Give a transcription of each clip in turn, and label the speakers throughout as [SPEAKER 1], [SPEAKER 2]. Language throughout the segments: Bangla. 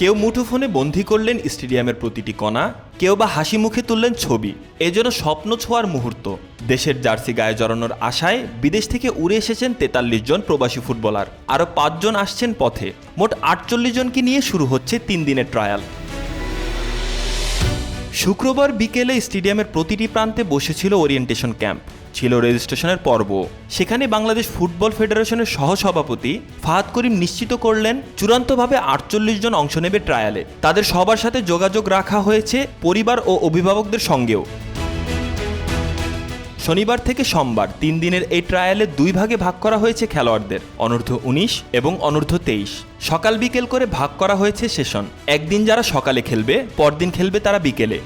[SPEAKER 1] কেউ মুঠোফোনে বন্দি করলেন স্টেডিয়ামের প্রতিটি কণা, কেউ বা হাসি মুখে তুললেন ছবি। এজন্য স্বপ্ন ছোঁয়ার মুহূর্ত। দেশের জার্সি গায়ে জড়ানোর আশায় বিদেশ থেকে উড়ে এসেছেন তেতাল্লিশ জন প্রবাসী ফুটবলার। আরও পাঁচজন আসছেন পথে। মোট আটচল্লিশ জনকে নিয়ে শুরু হচ্ছে তিন দিনের ট্রায়াল শুক্রবার বিকেলে স্টেডিয়ামের প্রতিটি প্রান্তে বসেছিল ওরিয়েন্টেশন ক্যাম্প, ছিল রেজিস্ট্রেশনের পর্ব। সেখানে বাংলাদেশ ফুটবল ফেডারেশনের সহসভাপতি ফাহাদ করিম নিশ্চিত করলেন, চূড়ান্তভাবে আটচল্লিশ জন অংশ নেবে ট্রায়ালে। তাদের সবার সাথে যোগাযোগ রাখা হয়েছে পরিবার ও অভিভাবকদের সঙ্গেও। শনিবার থেকে সোমবার তিন দিনের এই ট্রায়ালে দুই ভাগে ভাগ করা হয়েছে খেলোয়াড়দের, অনূর্ধ্ব উনিশ এবং অনূর্ধ্ব তেইশ। সকাল বিকেল করে ভাগ করা হয়েছে সেশন। একদিন যারা সকালে খেলবে, পরদিন খেলবে তারা বিকেলে।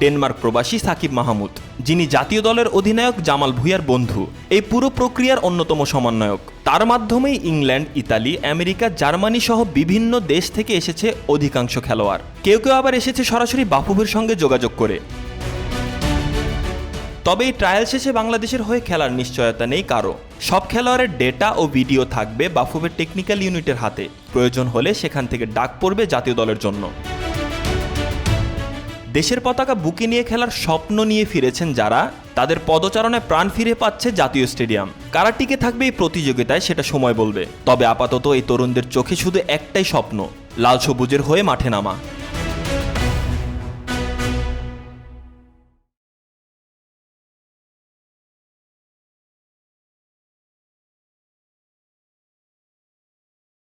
[SPEAKER 1] ডেনমার্ক প্রবাসী সাকিব মাহমুদ, যিনি জাতীয় দলের অধিনায়ক জামাল ভুঁইয়ার বন্ধু, এই পুরো প্রক্রিয়ার অন্যতম সমন্বয়ক। তার মাধ্যমেই ইংল্যান্ড, ইতালি, আমেরিকা, জার্মানি সহ বিভিন্ন দেশ থেকে এসেছে অধিকাংশ খেলোয়াড়। কেউ কেউ আবার এসেছে সরাসরি বাফুফের সঙ্গে যোগাযোগ করে। তবে এই ট্রায়াল শেষে বাংলাদেশের হয়ে খেলার নিশ্চয়তা নেই কারও। সব খেলোয়াড়ের ডেটা ও ভিডিও থাকবে বাফুফের টেকনিক্যাল ইউনিটের হাতে। প্রয়োজন হলে সেখান থেকে ডাক পড়বে জাতীয় দলের জন্য। দেশের পতাকা বুকে নিয়ে খেলার স্বপ্ন নিয়ে ফিরেছেন যারা, তাদের পদচারণে প্রাণ ফিরে পাচ্ছে জাতীয় স্টেডিয়াম। কারা টিকে থাকবে এই প্রতিযোগিতায় সেটা সময় বলবে। তবে আপাতত এই তরুণদের চোখে শুধু একটাই স্বপ্ন, লাল সবুজের হয়ে মাঠে নামা।